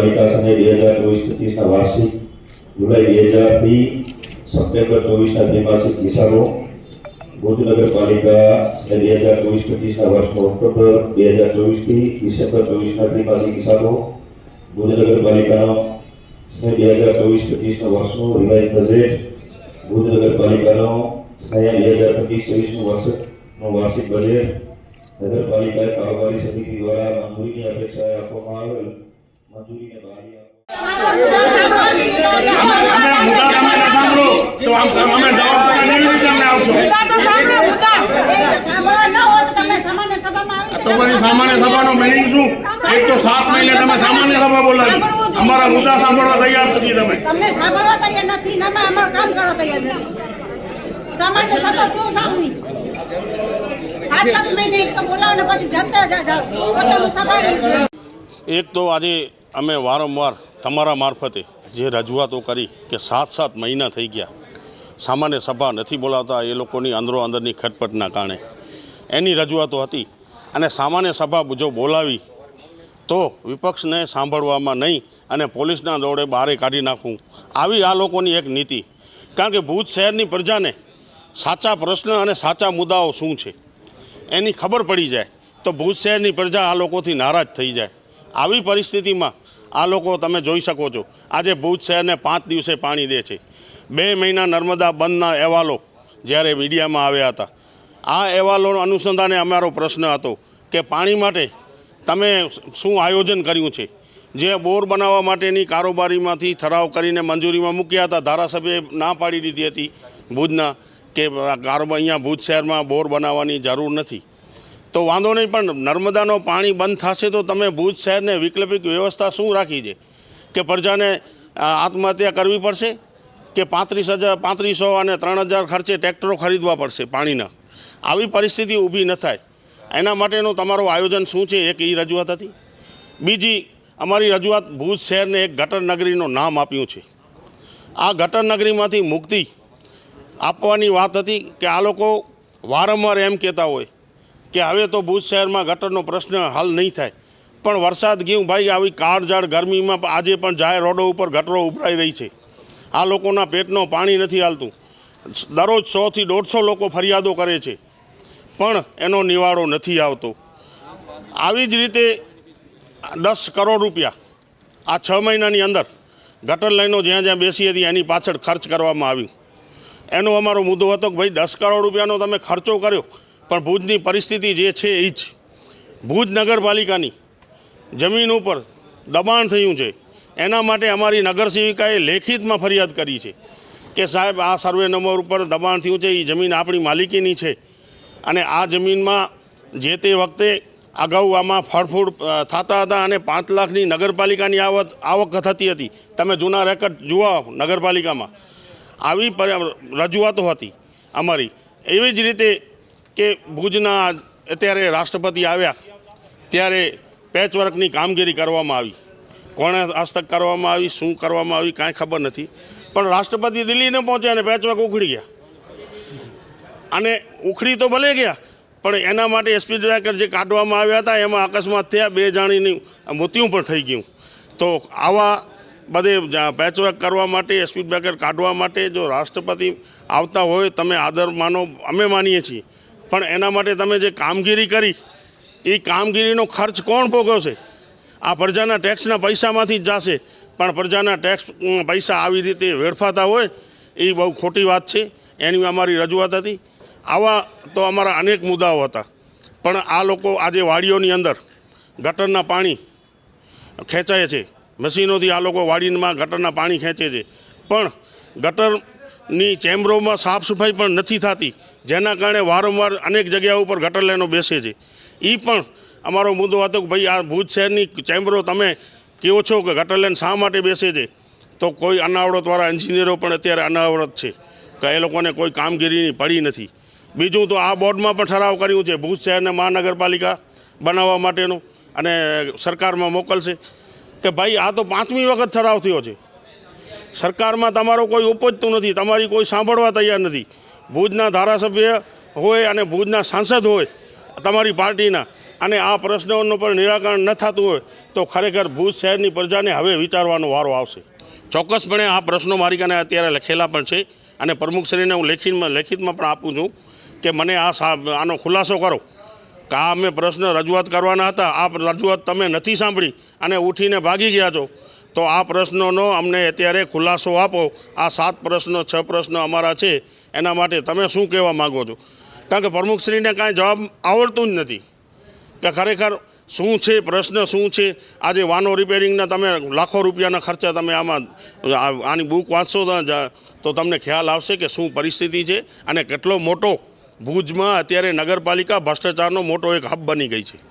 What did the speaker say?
નગરપાલિકા સને બે હજાર ચોવીસ પચીસના વાર્ષિક જુલાઈ બે હજારથી સપ્ટેમ્બર ચોવીસના દ્વિમાસિક હિસાબો ભુજ નગરપાલિકા સને બે હજાર ચોવીસ પચીસના વર્ષનો ઓક્ટોબર બે હજાર ચોવીસથી ડિસેમ્બર ચોવીસના ત્રિમાસિક હિસાબો ભુજ નગરપાલિકાનો સને બે હજાર ચોવીસ પચીસનો વર્ષનો રિવાઇઝ બજેટ ભુજ નગરપાલિકાનો સને બે હજાર પચીસ ચોવીસનું વર્ષનો વાર્ષિક બજેટ નગરપાલિકા કારોબારી સમિતિ દ્વારા મંજૂરીની અપેક્ષાએ આપવામાં આવેલ મંજૂરીને તમે ના સાંભળો તો આમ અમે જવાબ તમે કેવી રીતે અમને આપશો મુદ્દા તો સાંભળો, મુદ્દા. એ સાંભળવા ન હોય તો તમે સામાન્ય સભામાં આવી તો પછી સામાન્ય સભાનો મિનિંગ શું એક તો સાત મહિને તમે સામાન્ય સભા બોલાવી. અમારા મુદ્દા સાંભળવા તૈયાર નથી તમે. તમને સાંભળવા તૈયાર નથી ને અમે અમારું કામ કરવા તૈયાર નથી. સામાન્ય સભા શું સામની સાત સાત મહિને બોલાવો ને પછી જતા જાઓ. એક તો આજે અમે વારંવાર તમારા મારફતે જે રજૂઆતો કરી કે સાત સાત મહિના થઈ ગયા, સામાન્ય સભા નથી બોલાવતા એ લોકોની અંદરો અંદરની ખટપટના કારણે. એની રજૂઆતો હતી અને સામાન્ય સભા જો બોલાવી, તો વિપક્ષને સાંભળવામાં નહીં અને પોલીસના દોડે બહારે કાઢી નાખવું આવી આ લોકોની એક નીતિ. કારણ કે ભૂજ શહેરની પ્રજાને સાચા પ્રશ્ન અને સાચા મુદ્દાઓ શું છે? એની ખબર પડી જાય તો ભૂજ શહેરની પ્રજા આ લોકોથી નારાજ થઈ જાય. આવી પરિસ્થિતિમાં આ લોકો તમે જોઈ શકો છો. આજે ભુજ શહેરને પાંચ દિવસે પાણી દે છે. બે મહિના નર્મદા બંધના અહેવાલો જ્યારે મીડિયામાં આવ્યા હતા. આ અહેવાલો અનુસંધાને અમારો પ્રશ્ન હતો કે પાણી માટે તમે શું આયોજન કર્યું છે? જે બોર બનાવવા માટેની કારોબારીમાંથી ઠરાવ કરીને મંજૂરીમાં મૂક્યા હતા. ધારાસભ્યએ ના પાડી દીધી હતી ભુજના કે કારોબાર અહીંયા ભુજ શહેરમાં બોર બનાવવાની જરૂર નથી. તો વાંધો નહીં, પણ નર્મદાનો પાણી બંધ થશે તો તમે ભુજ શહેરને વૈકલ્પિક વ્યવસ્થા શું રાખી છે? કે પ્રજાને આત્મહત્યા કરવી પડશે? કે પાંત્રીસ હજાર પાંત્રીસો અને ત્રણ હજાર ખર્ચે ટ્રેક્ટરો ખરીદવા પડશે પાણીના? આવી પરિસ્થિતિ ઊભી ન થાય. એના માટેનું તમારું આયોજન શું છે? એક એ રજૂઆત હતી. બીજી, અમારી રજૂઆત ભુજ શહેરને એક ગટર નગરીનું નામ આપ્યું છે. આ ગટર નગરીમાંથી મુક્તિ આપવાની વાત હતી કે આ લોકો વારંવાર એમ કહેતા હોય કે હવે તો ભુજ શહેરમાં ગટરનો પ્રશ્ન હલ નહીં થાય. પણ વરસાદ ગયું ભાઈ, આવી કાળઝાળ ગરમીમાં આજે પણ જાહેર રોડો ઉપર ગટરો ઉભરાઈ રહી છે. આ લોકોના પેટનો પાણી નથી હાલતું. દરરોજ સોથી દોઢસો લોકો ફરિયાદો કરે છે. પણ એનો નિવાડો નથી આવતો. આવી જ રીતે દસ કરોડ રૂપિયા આ છ મહિનાની અંદર ગટર લાઈનો જ્યાં જ્યાં બેસી હતી એની પાછળ ખર્ચ કરવામાં આવ્યું. એનો અમારો મુદ્દો હતો કે ભાઈ, દસ કરોડ રૂપિયાનો તમે ખર્ચો કર્યો. પણ ભુજની પરિસ્થિતિ જે છે એ જ. ભુજ નગરપાલિકાની જમીન ઉપર દબાણ થયું છે. એના માટે અમારી નગરસેવિકાએ લેખિતમાં ફરિયાદ કરી છે કે સાહેબ, આ સર્વે નંબર ઉપર દબાણ થયું છે એ જમીન આપણી માલિકીની છે. અને આ જમીનમાં જે તે વખતે અગાઉ આમાં ફળફૂડ થતા હતા અને પાંચ લાખની નગરપાલિકાની આવક આવક થતી હતી. તમે જૂના રેકર્ડ જુઓ નગરપાલિકામાં. આવી રજૂઆતો હતી અમારી. એવી જ રીતે કે ભુજના અત્યારે રાષ્ટ્રપતિ આવ્યા, ત્યારે પેચવર્કની કામગીરી કરવામાં આવી. કોણે હસ્તક કરવામાં આવી, શું કરવામાં આવી, કાંઈ ખબર નથી. પણ રાષ્ટ્રપતિ દિલ્હીને પહોંચ્યા અને પેચવર્ક ઉખડી ગયા. અને ઉખડી તો ભલે ગયા, પણ એના માટે સ્પીડ બ્રેકર જે કાઢવામાં આવ્યા હતા, એમાં અકસ્માત થયા, બે જાણીની મૃત્યુ પણ થઈ ગયું. તો આવા બધે પેચવર્ક કરવા માટે સ્પીડ બ્રેકર કાઢવા માટે જો રાષ્ટ્રપતિ આવતા હોય, તમે આદર માનો, અમે માનીએ છીએ. પણ એના માટે તમે જે કામગીરી કરી એ કામગીરીનો ખર્ચ કોણ ભોગવશે? આ પ્રજાના ટેક્સના પૈસામાંથી જ જશે. પણ પ્રજાના ટેક્સ પૈસા આવી રીતે વેડફાતા હોય એ બહુ ખોટી વાત છે. એની અમારી રજૂઆત હતી. આવા તો અમારા અનેક મુદ્દાઓ હતા. પણ આ લોકો આજે વાડીઓની અંદર ગટરના પાણી ખેંચાય છે. મશીનોથી આ લોકો વાડીમાં ગટરના પાણી ખેંચે છે. પણ ગટરની ચેમ્બરોમાં સાફ સફાઈ પણ નથી થતી, જેના કારણે વારંવાર અનેક જગ્યાઓ ઉપર ગટર લેનો બેસે છે. એ પણ અમારો મુદ્દો હતો કે ભાઈ, આ ભુજ શહેરની ચેમ્બરો તમે કહો છો કે ગટર લેન શા માટે બેસે છે? તો કોઈ અનાવડતવાળા એન્જિનિયરો પણ અત્યારે અનાવડત છે, કે એ લોકોને કોઈ કામગીરીની પડી નથી. બીજું તો આ બોર્ડમાં પણ ઠરાવ કર્યું છે, ભુજ શહેરને મહાનગરપાલિકા બનાવવા માટેનું અને સરકારમાં મોકલશે. કે ભાઈ, આ તો પાંચમી વખત ઠરાવ થયો છે. સરકારમાં તમારો કોઈ ઉપજતું નથી, તમારી કોઈ સાંભળવા તૈયાર નથી. ભુજના ધારાસભ્ય હોય અને ભુજના સાંસદ હોય તમારી પાર્ટીના, અને આ પ્રશ્નોનું પણ નિરાકરણ ન થતું હોય તો ખરેખર ભુજ શહેરની પ્રજાને હવે વિચારવાનો વારો આવશે. ચોક્કસપણે આ પ્રશ્નો મારી કાને અત્યારે લખેલા પણ છે, અને પ્રમુખશ્રીને હું લેખિતમાં લેખિતમાં પણ આપું છું કે મને આ આનો ખુલાસો કરો. કે આ અમે પ્રશ્ન રજૂઆત કરવાના હતા, આ રજૂઆત તમે નથી સાંભળી, અને ઉઠીને ભાગી ગયા છો. તો આ પ્રશ્નોનો અમને અત્યારે ખુલાસો આપો. આ સાત પ્રશ્નો, છ પ્રશ્નો અમારા છે. એના માટે તમે શું કહેવા માગો છો? કારણ કે પ્રમુખશ્રીને કાંઈ જવાબ આવડતું જ નથી. કે ખરેખર શું છે, પ્રશ્ન શું છે? આજે વાનો રિપેરિંગના તમે લાખો રૂપિયાના ખર્ચા તમે આમાં આની બુક વાંચશો તો તમને ખ્યાલ આવશે કે શું પરિસ્થિતિ છે અને કેટલો મોટો ભુજમાં અત્યારે નગરપાલિકા ભ્રષ્ટાચારનો મોટો એક હબ બની ગઈ છે.